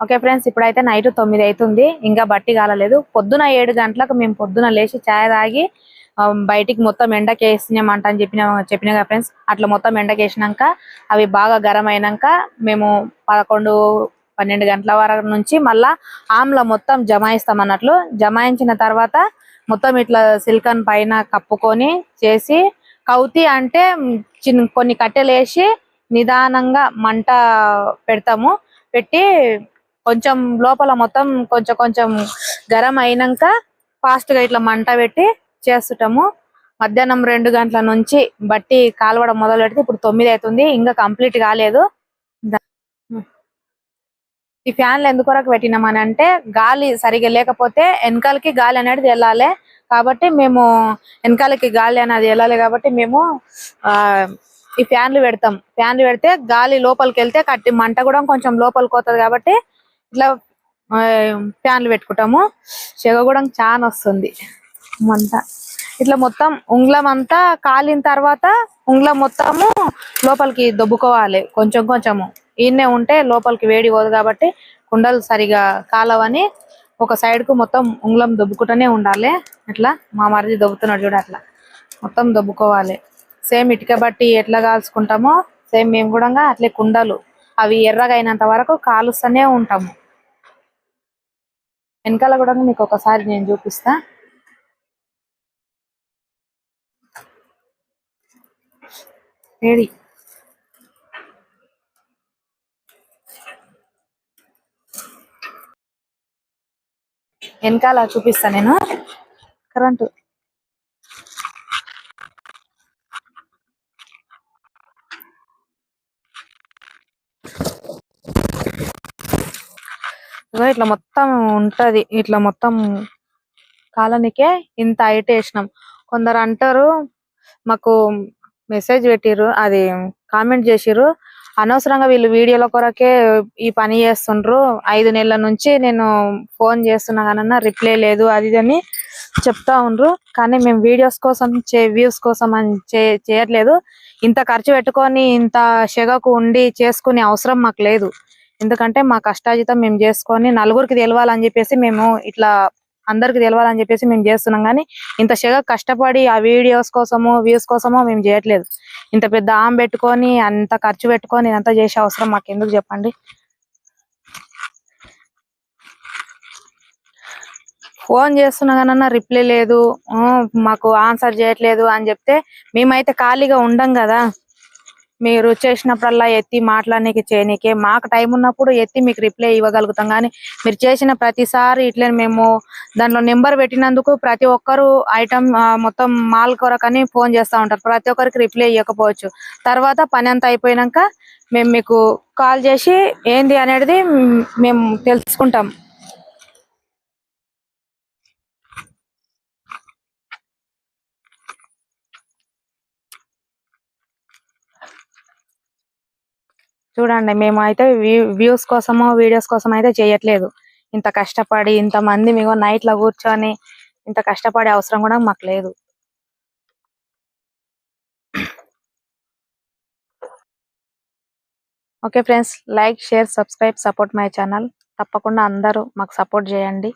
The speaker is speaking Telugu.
ఓకే ఫ్రెండ్స్ ఇప్పుడైతే నైట్ తొమ్మిది అవుతుంది ఇంకా బట్టి కాలలేదు. పొద్దున ఏడు గంటలకు మేము పొద్దున లేచి ఛాయ్ తాగి బయటికి మొత్తం ఎండకి వేసినామంట అని చెప్పిన చెప్పిన కదా ఫ్రెండ్స్. అట్లా మొత్తం ఎండకి వేసినాక అవి బాగా గరం అయినాక మేము పదకొండు పన్నెండు గంటల వరకు నుంచి మళ్ళా ఆమ్ల మొత్తం జమాయిస్తాం అన్నట్లు. జమాయించిన తర్వాత మొత్తం ఇట్లా సిల్కన్ పైన కప్పుకొని చేసి కౌతి అంటే చిన్న కొన్ని కట్టెలు వేసి నిదానంగా మంట పెడతాము. పెట్టి కొంచెం లోపల మొత్తం కొంచెం కొంచెం గరం అయినాక ఫాస్ట్గా ఇట్లా మంట పెట్టి చేస్తుంటాము. మధ్యాహ్నం రెండు గంటల నుంచి బట్టి కాలవడం మొదలు పెడితే ఇప్పుడు తొమ్మిది అవుతుంది. ఇంకా కంప్లీట్ కాలేదు. ఈ ఫ్యాన్లు ఎందుకొరకు పెట్టినామని అంటే గాలి సరిగా లేకపోతే వెనకాలకి గాలి అనేది వెళ్ళాలి. కాబట్టి మేము వెనకాలకి గాలి అనేది వెళ్ళాలి కాబట్టి మేము ఈ ఫ్యాన్లు పెడతాం. ఫ్యాన్లు పెడితే గాలి లోపలికి వెళ్తే కట్టి మంట కూడా కొంచెం లోపలికి పోతుంది కాబట్టి ఇట్లా ఆ, ఫ్యాన్లు పెట్టుకుంటాము. చెగ కూడా చాలా వస్తుంది. మంట. ఇట్లా మొత్తం ఉంగ్లం అంతా కాలిన తర్వాత ఉంగ్లం మొత్తము లోపలికి దొబ్బుకోవాలి. కొంచెం కొంచెము. ఈయనే ఉంటే లోపలికి వేడి పోదు కాబట్టి కుండలు సరిగా కాలవని ఒక సైడ్కు మొత్తం ఉంగ్లం దొబ్బుకుంటూనే ఉండాలి. అట్లా మా మరిది దొబ్బుతున్నాడు చూడ అట్లా. మొత్తం దొబ్బుకోవాలి. సేమ్ ఇటుక బట్టి ఎట్లా కాల్చుకుంటామో సేమ్ మేము కూడా అట్లే కుండలు అవి ఎర్రగా అయినంత వరకు కాలుస్తూనే ఉంటాము. వెనకాల కూడా మీకు ఒకసారి నేను చూపిస్తా. వేడి వెనకాల చూపిస్తా నేను. కరెంటు. ఇగో ఇట్లా మొత్తం ఉంటది. ఇట్లా మొత్తం కాలనికే ఇంత హైట్ వేసినాం. కొందరు అంటారు మాకు మెసేజ్ పెట్టిర్రు అది కామెంట్ చేసిర్రు. అనవసరంగా వీళ్ళు వీడియోల కొరకే ఈ పని చేస్తుండ్రు. ఐదు నెలల నుంచి నేను ఫోన్ చేస్తున్నా కానీ రిప్లై లేదు అది ఇది అని చెప్తా ఉండ్రు. కానీ మేము వీడియోస్ కోసం చే వ్యూస్ కోసం అని చే- చేయట్లేదు. ఇంత ఖర్చు పెట్టుకొని ఇంత షెగకు ఉండి చేసుకునే అవసరం మాకు లేదు. ఎందుకంటే మా కష్టాజితం మేము చేసుకొని నలుగురికి తెలవాలని చెప్పేసి మేము ఇట్లా అందరికి తెలవాలని చెప్పేసి మేము చేస్తున్నాం. కానీ ఇంత శగ కష్టపడి ఆ వీడియోస్ కోసమో వ్యూస్ కోసమో మేము చేయట్లేదు. ఇంత పెద్ద ఆమె పెట్టుకొని అంత ఖర్చు పెట్టుకొని ఇదంతా చేసే అవసరం మాకు ఎందుకు చెప్పండి? ఫోన్ చేస్తున్నా కానీ రిప్లై లేదు. మాకు ఆన్సర్ చేయట్లేదు అని చెప్తే మేమైతే ఖాళీగా ఉండం కదా. మీరు చేసినప్పుడల్లా ఎత్తి మాట్లాడనీకి చేయనీకే. మాకు టైం ఉన్నప్పుడు ఎత్తి మీకు రిప్లై ఇవ్వగలుగుతాం. కానీ మీరు చేసిన ప్రతిసారి ఇట్లే మేము దాంట్లో నెంబర్ పెట్టినందుకు ప్రతి ఒక్కరు ఐటమ్ మొత్తం మాల్ కొరకని ఫోన్ చేస్తూ ఉంటారు. ప్రతి ఒక్కరికి రిప్లై ఇవ్వకపోవచ్చు. తర్వాత పని అంతా అయిపోయినాక మేము మీకు కాల్ చేసి ఏంది అనేది మేము తెలుసుకుంటాం. చూడండి మేము అయితే వ్యూస్ కోసమో వీడియోస్ కోసం అయితే చేయట్లేదు. ఇంత కష్టపడి ఇంత మంది మేము నైట్లో కూర్చొని ఇంత కష్టపడే అవసరం కూడా మాకు లేదు. Okay friends like share subscribe support my channel. తప్పకుండా అందరూ మాకు సపోర్ట్ చేయండి.